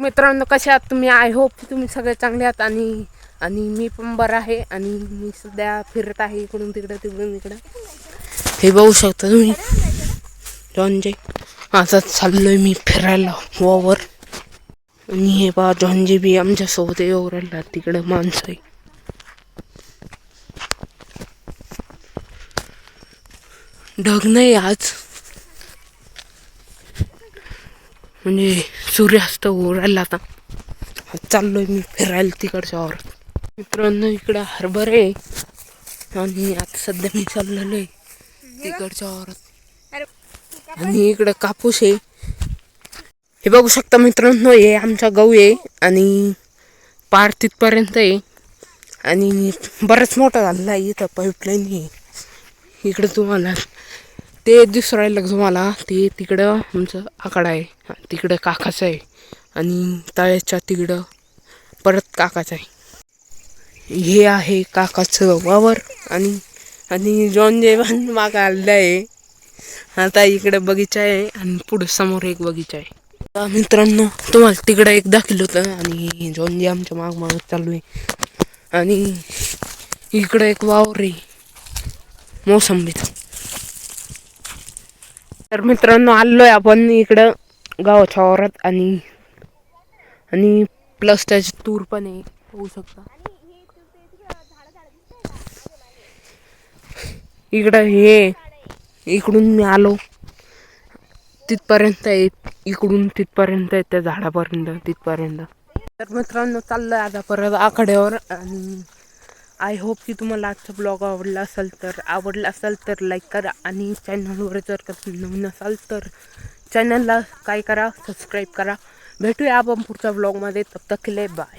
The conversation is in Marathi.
मित्रांनो कशा आहात तुम्ही? आय होप तुम्ही सगळे चांगले आहात आणि आणि मी पण बरं आहे आणि मी सध्या फिरत आहे इकडून तिकडं तिकडून इकडं. हे बघू शकता तुम्ही. जॉनजे आता चाललोय मी फिरायला वावर. आणि हे बा जॉनजे बी आमच्यासोबत येऊ राहिला तिकडं माणसं आहे. ढग नाही आज. म्हणजे सूर्यास्त होऊ राहिला आता चाललोय मी फिरायला तिकडच्या वावरात मित्रांनो इकडं हरभरे आहे आणि आता सध्या मी चाललेलो आहे तिकडच्या वावरात आणि इकडं कापूस आहे हे बघू शकता मित्रांनो हे आमचा गहू आहे आणि पार तिथपर्यंत आहे आणि बराच मोठा झालेला आहे इथं पाईपलाईन आहे इकडं तुम्हाला ते दिसून राहिलं का तुम्हाला ते तिकडं आमचं आकडा आहे. तिकडं काकाचं आहे. आणि तळ्याच्या तिकडं परत काकाचं आहे. हे आहे काकाचं वावर. आणि आणि जॉन जेवण मागं आलेलं आहे. आता इकडं बगीचा आहे आणि पुढं समोर एक बगीचा आहे. मित्रांनो तुम्हाला तिकडं एक दाखवलं होतं. आणि जॉन जे आमच्या माग माग चालू आहे. आणि इकडं एक वावर आहे. मोसंबीचं. तर मित्रांनो आलोय आपण इकडं गावाच्या वावरात आणि आणि प्लस त्याची तूर पण आहे होऊ शकता. इकडं हे इकडून मी आलो. तिथपर्यंत आहे इकडून तिथपर्यंत आहे त्या झाडापर्यंत तिथपर्यंत. तर मित्रांनो चाललं आता परत आखाड्यावर आणि आय होप की तुम्हाला आजचा ब्लॉग आवडला असेल तर आवडला असेल तर लाईक करा आणि चॅनलवर जर का नवीन असाल तर चॅनलला काय करा सबस्क्राईब करा. भेटूया आपण पुढच्या ब्लॉगमध्ये तब तक बाय